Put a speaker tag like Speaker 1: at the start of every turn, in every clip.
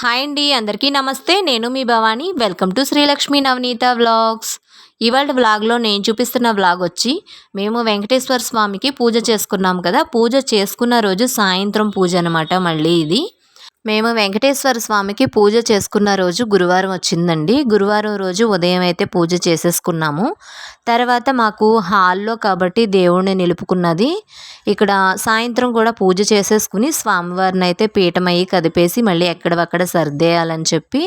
Speaker 1: Hi అండి అందరికీ నమస్తే. నేను మీ Bhavani. Welcome to Srilakshmi Navaneetha vlogs. ఇవాళ వ్లాగ్లో నేను చూపిస్తున్న వ్లాగ్ వచ్చి మేము వెంకటేశ్వర స్వామికి పూజ చేసుకున్నాం కదా. పూజ చేసుకున్న రోజు సాయంత్రం పూజ అనమాట మళ్ళీ ఇది. మేము వెంకటేశ్వర స్వామికి పూజ చేసుకున్న రోజు గురువారం వచ్చిందండి. గురువారం రోజు ఉదయం అయితే పూజ చేసేసుకున్నాము. తర్వాత మాకు హాల్లో కాబట్టి దేవుణ్ణి నిలుపుకున్నది. ఇక్కడ సాయంత్రం కూడా పూజ చేసేసుకుని స్వామివారిని అయితే పీఠమయ్యి కదిపేసి మళ్ళీ ఎక్కడవక్కడ సర్దేయాలని చెప్పి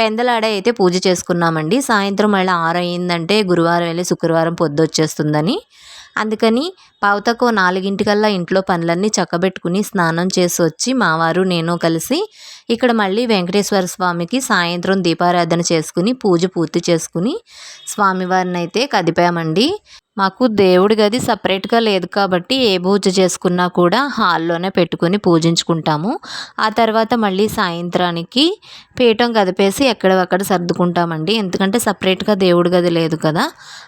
Speaker 1: పెందలాడ అయితే పూజ చేసుకున్నామండి. సాయంత్రం మళ్ళీ ఆరు అయిందంటే గురువారం వెళ్ళి శుక్రవారం పొద్దు వచ్చేస్తుందని. అందుకని పావుతకు నాలుగింటికల్లా ఇంట్లో పనులన్నీ చక్కబెట్టుకుని స్నానం చేసి వచ్చి మావారు నేను కలిసి ఇక్కడ మళ్ళీ వెంకటేశ్వర స్వామికి సాయంత్రం దీపారాధన చేసుకుని పూజ పూర్తి చేసుకుని స్వామివారిని అయితే కదిపామండి. మాకు దేవుడి గది సపరేట్గా లేదు కాబట్టి ఏ పూజ చేసుకున్నా కూడా హాల్లోనే పెట్టుకుని పూజించుకుంటాము. ఆ తర్వాత మళ్ళీ సాయంత్రానికి పీఠం కదిపేసి ఎక్కడవక్కడ సర్దుకుంటామండి. ఎందుకంటే సపరేట్గా దేవుడి గది లేదు కదా.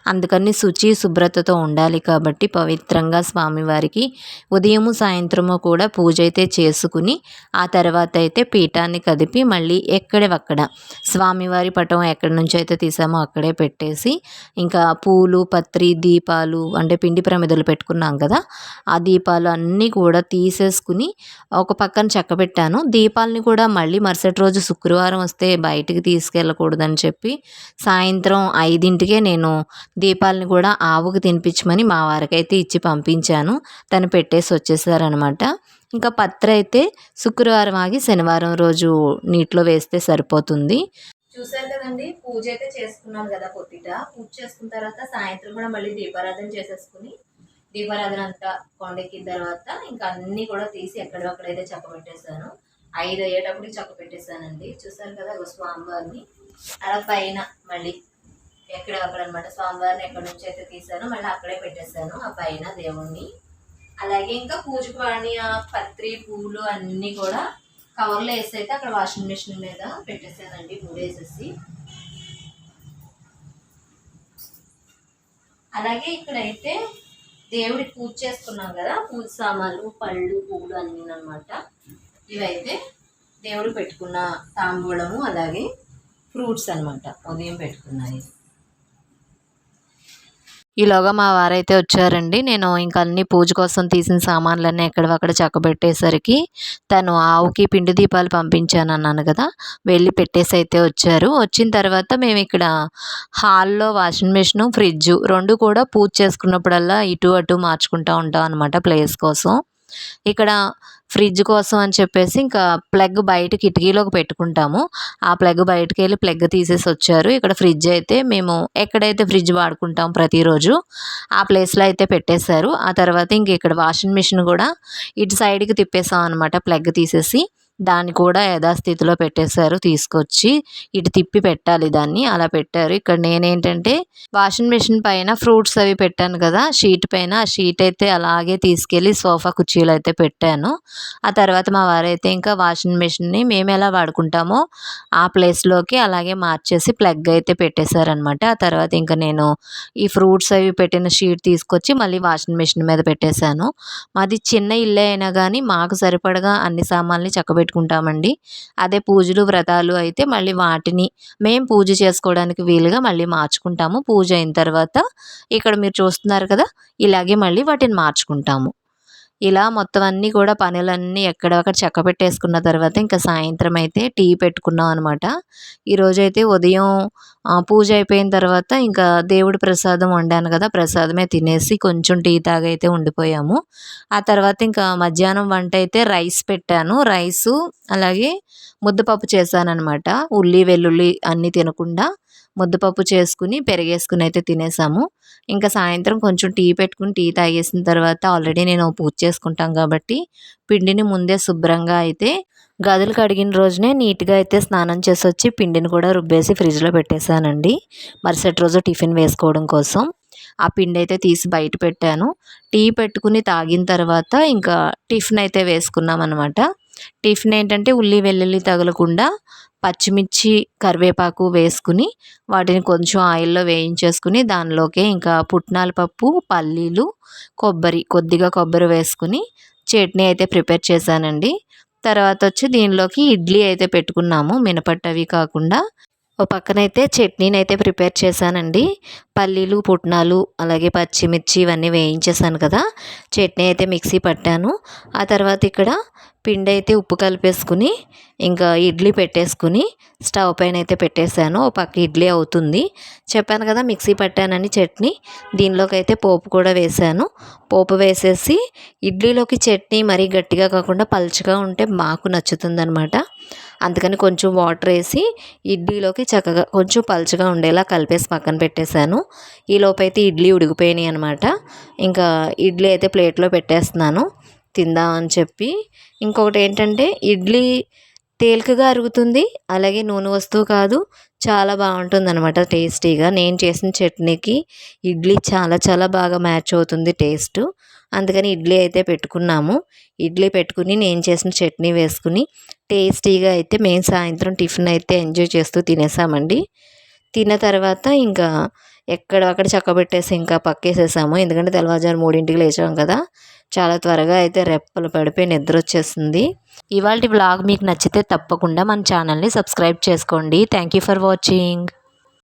Speaker 1: అందుకని శుచి శుభ్రతతో ఉండాలి కాబట్టి పవిత్రంగా స్వామివారికి ఉదయము సాయంత్రము కూడా పూజ అయితే చేసుకుని ఆ తర్వాత అయితే పీఠాన్ని కదిపి మళ్ళీ ఎక్కడెక్కడ స్వామివారి పటం ఎక్కడి నుంచి అయితే తీసామో అక్కడే పెట్టేసి ఇంకా పూలు పత్రి దీపాలు అంటే పిండి ప్రమిదలు పెట్టుకున్నాం కదా ఆ దీపాలు అన్నీ కూడా తీసేసుకుని ఒక పక్కన చెక్క పెట్టాను దీపాలని కూడా మళ్ళీ మరుసటి రోజు శుక్రవారం వస్తే బయటికి తీసుకెళ్ళకూడదని చెప్పి సాయంత్రం ఐదింటికే నేను దీపాలని కూడా ఆవుకు తినిపించమని మా వారికైతే ఇచ్చి పంపించాను. తను పెట్టేసి వచ్చేసారనమాట ఇంకా పత్ర అయితే శుక్రవారం ఆగి శనివారం రోజు నీటిలో వేస్తే సరిపోతుంది. చూసారు కదండి పూజ అయితే చేసుకున్నాం కదా పొద్దుట. పూజ చేసుకున్న తర్వాత సాయంత్రం కూడా మళ్ళీ దీపారాధన చేసేసుకుని దీపారాధన అంతా కొండెక్కిన తర్వాత ఇంకా అన్నీ కూడా తీసి ఎక్కడెక్కడైతే చక్క పెట్టేశాను. ఐదు అయ్యేటప్పుడు చక్క పెట్టేశానండి. చూసారు కదా ఒక స్వామివారిని. అలా పైన మళ్ళీ ఎక్కడ అక్కడ అనమాట స్వామివారిని ఎక్కడి నుంచి అయితే తీసాను మళ్ళీ అక్కడే పెట్టేశాను ఆ పైన దేవుణ్ణి. అలాగే ఇంకా పూజకు వాడిన పత్రి పూలు అన్నీ కూడా కవర్లో వేసి అయితే అక్కడ వాషింగ్ మిషన్ మీద పెట్టేసానండి మూడేసేసి. అలాగే ఇక్కడైతే దేవుడి పూజ చేసుకున్నాం కదా పూజ సామాన్లు పళ్ళు పువ్వులు అన్నీ అనమాట ఇవైతే దేవుడు పెట్టుకున్న తాంబూలము అలాగే ఫ్రూట్స్ అనమాట ఉదయం పెట్టుకున్నాయి ఈలోగా మా వారైతే వచ్చారండి. నేను ఇంకా అన్ని పూజ కోసం తీసిన సామాన్లన్నీ ఎక్కడవక్కడ చక్కబెట్టేసరికి తను ఆవుకి పిండి దీపాలు పంపించాను అన్నాను కదా వెళ్ళి పెట్టేసి అయితే వచ్చారు. వచ్చిన తర్వాత మేము ఇక్కడ హాల్లో వాషింగ్ మిషన్ ఫ్రిడ్జ్ రెండు కూడా పూజ చేసుకున్నప్పుడల్లా ఇటు అటు మార్చుకుంటూ ఉంటాం అనమాట ప్లేస్ కోసం. ఇక్కడ ఫ్రిడ్జ్ కోసం అని చెప్పేసి ఇంకా ప్లగ్ బయట కిటికీలోకి పెట్టుకుంటాము. ఆ ప్లగ్ బయటకు వెళ్ళి ప్లగ్ తీసేసి వచ్చారు. ఇక్కడ ఫ్రిడ్జ్ అయితే మేము ఎక్కడైతే ఫ్రిడ్జ్ వాడుకుంటాం ప్రతిరోజు ఆ ప్లేస్లో అయితే పెట్టేశారు. ఆ తర్వాత ఇంక ఇక్కడ వాషింగ్ మిషన్ కూడా ఇటు సైడ్కి తిప్పేసాం అనమాట ప్లగ్ తీసేసి. దాన్ని కూడా యథాస్థితిలో పెట్టేశారు తీసుకొచ్చి ఇటు తిప్పి పెట్టాలి దాన్ని అలా పెట్టారు. ఇక్కడ నేనేంటంటే వాషింగ్ మిషన్ పైన ఫ్రూట్స్ అవి పెట్టాను కదా షీట్ పైన. ఆ షీట్ అయితే అలాగే తీసుకెళ్ళి సోఫా కుర్చీలు అయితే పెట్టాను. ఆ తర్వాత మా వారైతే ఇంకా వాషింగ్ మిషన్ని మేము ఎలా వాడుకుంటామో ఆ ప్లేస్లోకి అలాగే మార్చేసి ప్లగ్ అయితే పెట్టేశారనమాట ఆ తర్వాత ఇంకా నేను ఈ ఫ్రూట్స్ అవి పెట్టిన షీట్ తీసుకొచ్చి మళ్ళీ వాషింగ్ మిషన్ మీద పెట్టేశాను. మాది చిన్న ఇల్లే అయినా కానీ మాకు సరిపడగా అన్ని సామాన్లు చక్కబెట్టి పెట్టుకుంటామండి. అదే పూజలు వ్రతాలు అయితే మళ్ళీ వాటిని మేము పూజ చేసుకోవడానికి వీలుగా మళ్ళీ మార్చుకుంటాము. పూజ అయిన తర్వాత ఇక్కడ మీరు చూస్తున్నారు కదా ఇలాగే మళ్ళీ వాటిని మార్చుకుంటాము. ఇలా మొత్తం అన్నీ కూడా పనులన్నీ ఎక్కడక్కడ చెక్క పెట్టేసుకున్న తర్వాత ఇంకా సాయంత్రం అయితే టీ పెట్టుకున్నాం అనమాట ఈరోజైతే ఉదయం పూజ అయిపోయిన తర్వాత ఇంకా దేవుడి ప్రసాదం వండాను కదా ప్రసాదమే తినేసి కొంచెం టీ తాగైతే ఉండిపోయాము. ఆ తర్వాత ఇంకా మధ్యాహ్నం వంట అయితే రైస్ పెట్టాను. రైసు అలాగే ముద్దపప్పు చేశానమాట ఉల్లి వెల్లుల్లి అన్నీ తినకుండా. ముద్దపప్పు చేసుకుని పెరిగేసుకుని అయితే తినేసాము. ఇంకా సాయంత్రం కొంచెం టీ పెట్టుకుని టీ తాగేసిన తర్వాత ఆల్రెడీ నేను పూజ చేసుకుంటాం కాబట్టి పిండిని ముందే శుభ్రంగా అయితే గదులు కడిగిన రోజునే నీట్గా అయితే స్నానం చేసి వచ్చి పిండిని కూడా రుబ్బేసి ఫ్రిడ్జ్లో పెట్టేశానండి. మరుసటి రోజు టిఫిన్ వేసుకోవడం కోసం. ఆ పిండి అయితే తీసి బయట పెట్టాను. టీ పెట్టుకుని తాగిన తర్వాత ఇంకా టిఫిన్ అయితే వేసుకున్నాం అనమాట టిఫిన్ ఏంటంటే ఉల్లి వెల్లుల్లి తగలకుండా పచ్చిమిర్చి కరివేపాకు వేసుకుని వాటిని కొంచెం ఆయిల్లో వేయించేసుకుని దానిలోకి ఇంకా పుట్నాల పప్పు పల్లీలు కొబ్బరి కొద్దిగా కొబ్బరి వేసుకుని చట్నీ అయితే ప్రిపేర్ చేశానండి. తర్వాత వచ్చి దీనిలోకి ఇడ్లీ అయితే పెట్టుకున్నాము మినపట్టు అవి కాకుండా. ఓ పక్కనైతే చట్నీని అయితే ప్రిపేర్ చేశానండి. పల్లీలు పుట్నాలు అలాగే పచ్చిమిర్చి ఇవన్నీ వేయించేసాను కదా. చట్నీ అయితే మిక్సీ పట్టాను. ఆ తర్వాత ఇక్కడ పిండి అయితే ఉప్పు కలిపేసుకుని ఇంకా ఇడ్లీ పెట్టేసుకుని స్టవ్ పైన అయితే పెట్టేశాను. ఓ పక్క ఇడ్లీ అవుతుంది. చెప్పాను కదా మిక్సీ పట్టానని చట్నీ. దీనిలోకి అయితే పోపు కూడా వేశాను. పోపు వేసేసి ఇడ్లీలోకి చట్నీ మరీ గట్టిగా కాకుండా పలుచగా ఉంటే మాకు నచ్చుతుందనమాట అందుకని కొంచెం వాటర్ వేసి ఇడ్లీలోకి చక్కగా కొంచెం పలుచగా ఉండేలా కలిపేసి పక్కన పెట్టేశాను. ఈలోపైతే ఇడ్లీ ఉడికిపోయినాయి అనమాట ఇంకా ఇడ్లీ అయితే ప్లేట్లో పెట్టేస్తున్నాను. తిందామని చెప్పి. ఇంకొకటి ఏంటంటే ఇడ్లీ తేలికగా అరుగుతుంది అలాగే నూనె వస్తువు కాదు చాలా బాగుంటుంది అనమాట టేస్టీగా. నేను చేసిన చట్నీకి ఇడ్లీ చాలా చాలా బాగా మ్యాచ్ అవుతుంది టేస్ట్. అందుకని ఇడ్లీ అయితే పెట్టుకున్నాము. ఇడ్లీ పెట్టుకుని నేను చేసిన చట్నీ వేసుకుని టేస్టీగా అయితే మేము సాయంత్రం టిఫిన్ అయితే ఎంజాయ్ చేస్తూ తినేసామండి. తిన్న తర్వాత ఇంకా ఎక్కడ అక్కడ చక్కబెట్టేసి ఇంకా పక్కేసేసాము. ఎందుకంటే తెల్లవారుజాము మూడింటికి లేచాం కదా. చాలా త్వరగా అయితే రెప్పలు పడిపోయి నిద్ర వచ్చేస్తుంది ఇవాళ వ్లాగ్ మీకు నచ్చితే తప్పకుండా మన ఛానల్ని సబ్స్క్రైబ్ చేసుకోండి. Thank you for watching.